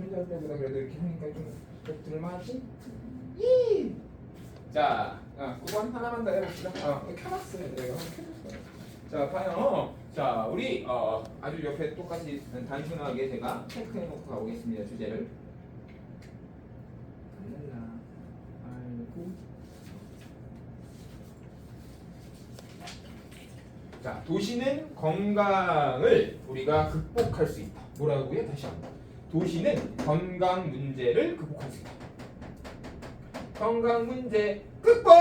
혼자 때보다 그래도 이렇게 하니까 좀, 좀 들만하지? 이. 자, 어, 9번 하나만 더 해봅시다. 어, 켜놨어요. 내가 켜놨어요. 자, 봐요. 자, 우리 어, 아주 옆에 똑같이 단순하게 제가 체크해놓고 가보겠습니다. 주제를. 랄랄라. 아이고. 자, 도시는 건강을 우리가 극복할 수 있다. 뭐라고요? 다시 한번. 도시는 건강 문제를 극복할 수 있다. 건강 문제 극복!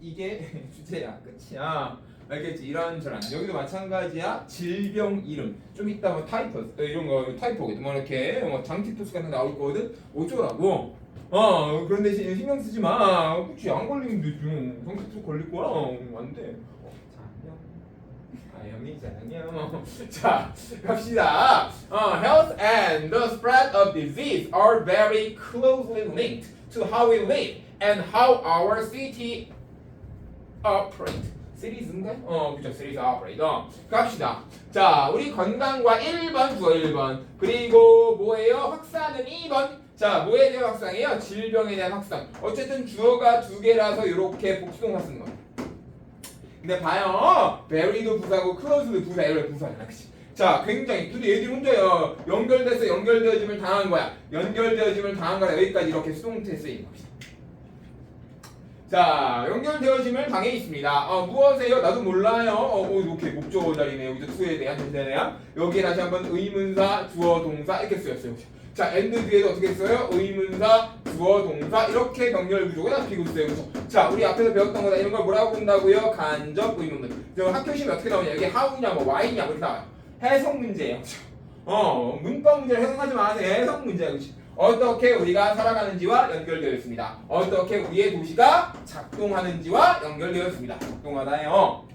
이게 주제야. 끝이야. 알겠지? 이런저런. 여기도 마찬가지야. 질병 이름. 좀 이따 뭐 타이퍼스 어, 이런 거 타이포겠다. 뭐 이렇게 뭐 장티푸스 같은 거 나올 거거든. 어쩌라고? 어 그런데 시- 신경 쓰지 마. 그치 안 걸리면 되지. 장티푸스 걸릴 거야. 어, 안 돼. 어, 자, 갑시다. 어, health and the spread of disease are very closely linked to how we live and how our city operate. 시리즈인가? 어, 그죠. 시리즈 operate. 어, 갑시다. 자, 우리 건강과 1번 주어 1번. 그리고 뭐예요? 확산은 2번. 자, 뭐에 대한 확산이에요? 질병에 대한 확산. 어쨌든 주어가 두 개라서 이렇게 복수동사 쓰는 거예요. 근데 봐요. very도 부사고 close도 부사, 이래 부사잖아. 그치? 자, 굉장히 근데 얘들이 혼자 요 연결돼서 연결되어짐을 당한 거야. 연결되어짐을 당한 거라 여기까지 이렇게 수동태 쓰인 겁니다. 자, 연결되어짐을 당해 있습니다. 어, 무엇이에요? 나도 몰라요. 어, 뭐 이렇게 목적어 자리네. 여기서 수에 대한 전제네요. 여기에 다시 한번 의문사, 주어, 동사 이렇게 쓰였어요. 자, and 뒤에도 어떻게 써요? 의문사, 주어, 동사 이렇게 병렬 구조가 잡히고 있어요. 그죠? 자, 우리 앞에서 배웠던 거다. 이런 걸 뭐라고 본다고요? 간접 의문문. 그럼 학교 시험에 어떻게 나오냐? 이게 how냐, 뭐 why냐, 뭐 이렇게 나와요. 해석 문제예요. 어, 문법 문제를 해석하지 마세요. 해석 문제야, 그렇지? 어떻게 우리가 살아가는지와 연결되어 있습니다. 어떻게 우리의 도시가 작동하는지와 연결되어 있습니다. 작동하다요.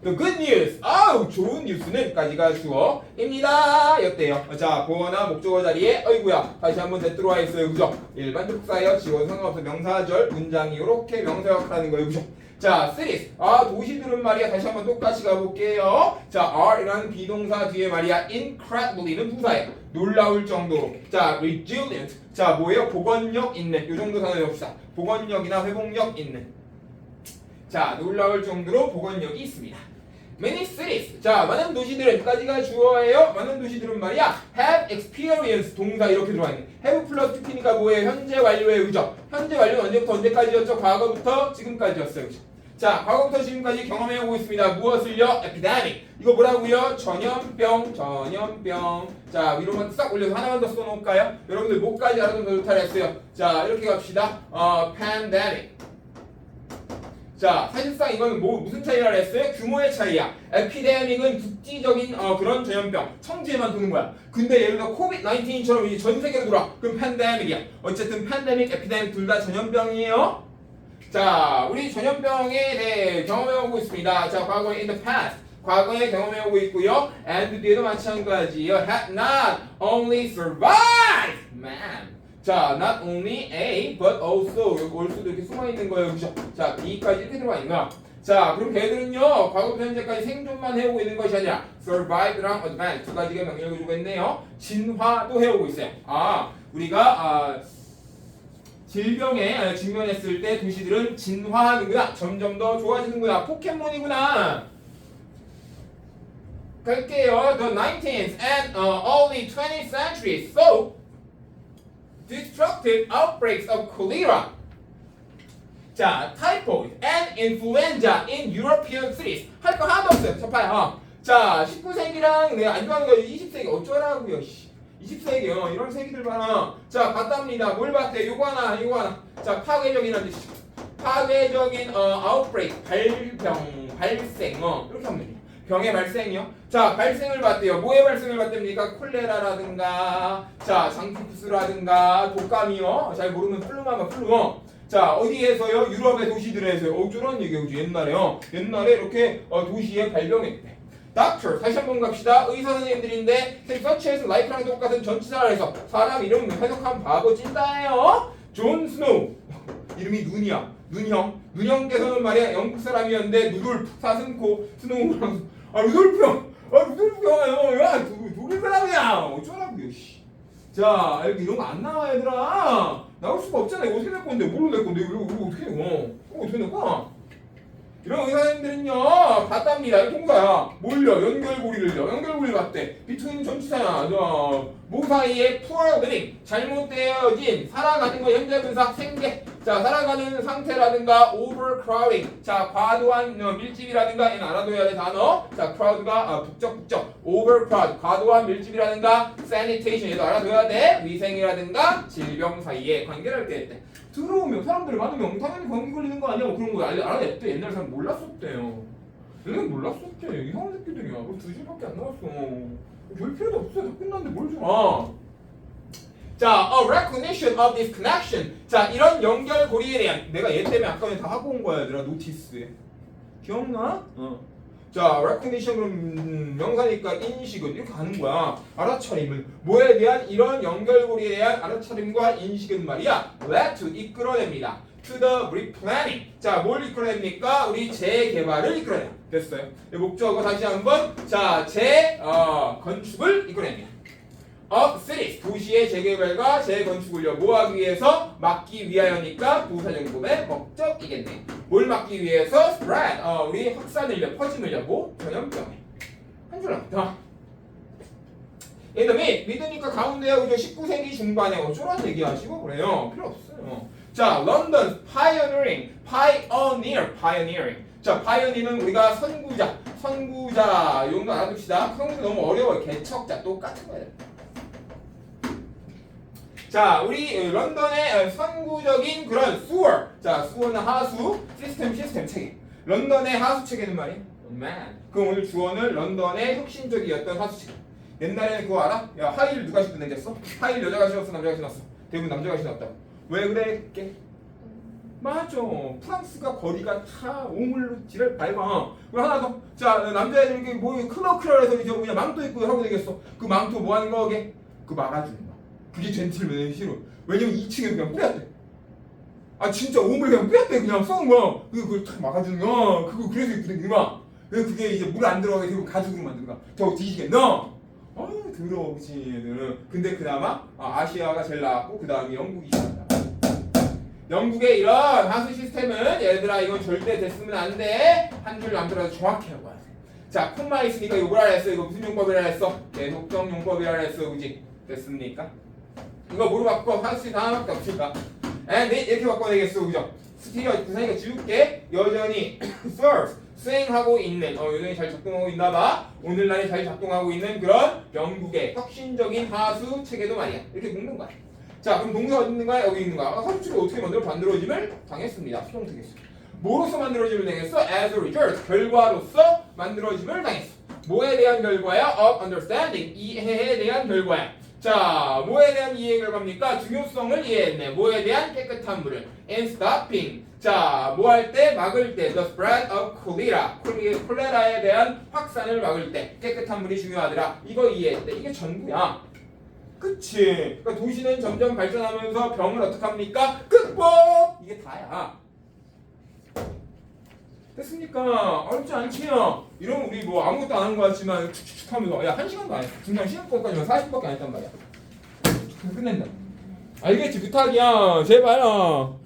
The good news. 아우 좋은 뉴스는까지가 주어입니다. 였대요. 자 보어나 목적어 자리에 어이구야 다시 한번 되돌아와 있어요. 그죠? 일반 접사예요. 지원 상관없어 명사절 문장이 이렇게 명사 역할하는 거예요. 그죠? 자, cities. 아, 도시들은 말이야. 다시 한번 똑같이 가볼게요. 자, are이라는 비동사 뒤에 말이야. incredibly는 부사예요. 놀라울 정도로. 자, resilient. 자, 뭐예요? 복원력 있는. 요 정도 단어 봅시다. 복원력이나 회복력 있는. 자, 놀라울 정도로 복원력이 있습니다. Many cities. 자, 많은 도시들은까지가 주어예요. 많은 도시들은 말이야. Have experience 동사 이렇게 들어와 있네. Have 플러스 P니까 뭐예요? 현재 완료예요, 그죠? 현재 완료는 언제부터 언제까지였죠? 과거부터 지금까지였어요, 그죠? 자, 과거부터 지금까지 경험해 오고 있습니다. 무엇을요? epidemic. 이거 뭐라고요? 전염병, 전염병. 자, 위로만 싹 올려서 하나만 더 써놓을까요? 여러분들 뭐까지 알아두면 더 좋다 그랬어요. 자, 이렇게 갑시다. 어, pandemic. 자, 사실상 이거는 뭐 무슨 차이라 그랬어요? 규모의 차이야. 에피데믹은 국지적인 어, 그런 전염병, 청지에만 도는 거야. 근데 예를 들어 코비드 19처럼 이제 전 세계로 돌아. 그럼 팬데믹이야. 어쨌든 팬데믹, 에피데믹 둘 다 전염병이에요. 자, 우리 전염병에 대해 경험해오고 있습니다. 자, 과거에 in the past. 과거에 경험해오고 있고요. and 뒤에도 마찬가지요. had not only survived, man. 자, not only A, but also 여기 also도 이렇게 숨어 있는 거예요, 그죠? 자, B까지 이렇게 들어가 있는 거야. 자, 그럼 걔들은요, 과거부터 현재까지 생존만 해오고 있는 것이 아니라 survive랑 advance 두 가지가 명령을 주고 있네요. 진화도 해오고 있어요. 아, 우리가 아, 질병에 직면했을 때 도시들은 진화하는구나. 점점 더 좋아지는구나. 포켓몬이구나. 갈게요. The 19th and uh, early 20th century saw destructive outbreaks of cholera. 자, typhoid and influenza in European cities. 할 거 하나도 없어요. 첫파야. 어. 자, 19세기랑 내가 안 좋아하는 거 20세기 어쩌라고요. 씨. 20세기 어, 이런 세기들 봐라. 자, 봤답니다. 뭘 봤대? 요거 하나, 요거 하나. 자, 파괴적인 한. 파괴적인 어, outbreak, 발병, 발생. 어, 이렇게 하면 됩니다. 병의 발생이요. 자, 발생을 봤대요. 뭐의 발생을 봤답니까? 콜레라라든가, 자, 장티푸스라든가, 독감이요. 잘 모르면 플루마가 플루. 어. 자, 어디에서요? 유럽의 도시들에서요. 어, 저런 얘기죠. 옛날에요. 옛날에 이렇게 어, 도시에 발병했대. doctor 다시 한번 갑시다. 의사 선생님들인데 서치에서 라이프랑 똑같은 전치사를 해서 사람 이름 해석한 바보 찐따예요. 존 스노우 이름이 눈이야. 눈형 눈형께서는 말이야 영국 사람이었는데 누돌프 사슴코 스노우랑 아 루돌프 형, 아 루돌프 형아요. 야. 도- 독일 사람이야. 자 이렇게 이런 거 안 나와 얘들아. 나올 수가 없잖아. 이거 어떻게 낼 건데? 뭘로 낼 건데? 이거, 이거 어떻게 해? 이거 어떻게 낼까 이런 의사님들은요 봤답니다. 이 통사야. 몰려. 연결고리를요. 연결고리 봤대. 비트윈 전치사야. 저뭐 사이에 poor living 잘못되어진 살아가는 거 현재 분사 생계 자 살아가는 상태라든가 overcrowding. 자 과도한 어, 밀집이라든가 얘는 알아둬야 돼 단어. 자 crowd가 아, 북적 북적. overcrowd 과도한 밀집이라든가 sanitation. 얘도 알아둬야 돼. 위생이라든가 질병 사이에 관계를 때. 했대 들어오면 사람들이 많으면 당연히 감기 걸리는 거 아니야? 뭐 그런 거 알- 알아냈대. 옛날 사람 몰랐었대요. 얘는 몰랐었대. 이상한 새끼들이야. 뭐두 줄밖에 안 나왔어. 별 필요도 없어. 다 끝났는데 뭘 줘? 자, a recognition of this connection. 자, 이런 연결고리에 대한 내가 얘 때문에 아까 전에 다 하고 온 거야, 얘들아. 노티스에. 기억나? 어. 자, recognition은 음, 명사니까 인식은 이렇게 하는 거야. 알아차림은 뭐에 대한 이런 연결고리에 대한 알아차림과 인식은 말이야. led to 이끌어냅니다. to the replanning. 자, 뭘 이끌어냅니까? 우리 재개발을 이끌어내. 됐어요. 이 목적어 다시 한번. 자, 재 어, 건축을 이끌어냅니다. Of cities 도시의 재개발과 재건축을요 뭐하기 위해서 막기 위하여니까 부사정법의 목적이겠네. 뭘 막기 위해서 spread 어 우리 확산을요 퍼짐을요 뭐 전염병에 한줄 알았다. in the mid 믿으니까 가운데요 그죠 19세기 중반에 어쩌란 얘기하시고 그래요 필요 없어요. 자 런던 pioneering pioneer pioneering 자 pioneer는 우리가 선구자 선구자 용도 알아둡시다. 선구자 너무 어려워요 개척자 똑같은 거예요. 자, 우리 어, 런던의 어, 선구적인 그런 수어. 자, 수어는 하수, 시스템, 시스템 체계. 런던의 하수 체계는 말이야. man. 그럼 오늘 주어는 런던의 혁신적이었던 하수 체계. 옛날에는 그거 알아? 야, 하이를 누가 신고 다녔어? 하이를 여자가 신었어, 남자가 신었어? 대부분 남자가 신었다. 왜 그랬게? 맞아. 프랑스가 거리가 다 오물로 지를 밟아. 그리고 하나 더. 자, 남자애들 이렇게 뭐 클럽클럽해서 이제 그냥 망토 입고 하고 되겠어. 그 망토 뭐 하는 거게? 그 막아주는 거. 그게 젠틀맨의 싫어. 왜냐면 2층에 그냥 뿌렸대. 아 진짜 오물 그냥 뿌렸대 그냥 썩은 거. 그거 그걸 탁 막아주는 거. 그거 그래서 있거든 그만. 왜 그게 이제 물 안 들어가게 되고 가죽으로 만드는 거야. 저거 뒤지겠 너. 아유 더러워 그치 얘들은. 근데 그나마 아, 아시아가 제일 나았고 그 다음이 영국이 시작한다. 영국의 이런 하수 시스템은 얘들아 이건 절대 됐으면 안 돼. 한 줄 남들어도 정확히 하고 돼. 자, 콤마 있으니까 뭐라 했어? 이거 무슨 용법이라 했어? 계속적 용법이라 했어, 그지? 됐습니까? 이거 뭐로 바꿔? 다 하나밖에 없으니까. 에, 네, 이렇게 바꿔야 되겠어, 그죠? 스티리어 부산이가 지울게. 여전히 serve, 수행하고 있는, 어, 여전히 잘 작동하고 있나봐. 오늘날에 잘 작동하고 있는 그런 영국의 혁신적인 하수 체계도 말이야. 이렇게 묶는 거야. 자, 그럼 동사 어디 있는 거야? 여기 있는 거야. 아, 하수체가 어떻게 만들어? 만들어짐을 당했습니다. 수동태겠어. 뭐로서 만들어짐을 당했어? As a result, 결과로서 만들어짐을 당했어. 뭐에 대한 결과야? Of understanding, 이해에 대한 결과야. 자, 뭐에 대한 이해 결과입니까? 중요성을 이해했네. 뭐에 대한 깨끗한 물을. And stopping. 자, 뭐 할 때? 막을 때. The spread of cholera. 콜레라에 대한 확산을 막을 때. 깨끗한 물이 중요하더라. 이거 이해했대. 이게 전부야. 그치. 그러니까 도시는 점점 발전하면서 병을 어떻게 합니까? 극복! 이게 다야. 됐습니까? 어렵지 않지요? 이러면 우리 뭐 아무것도 안한것 같지만 축축축 하면서 야, 한 시간도 안 했어. 중간 시간까지만 40분밖에 안 했단 말이야. 끝낸다. 알겠지? 부탁이야. 제발요.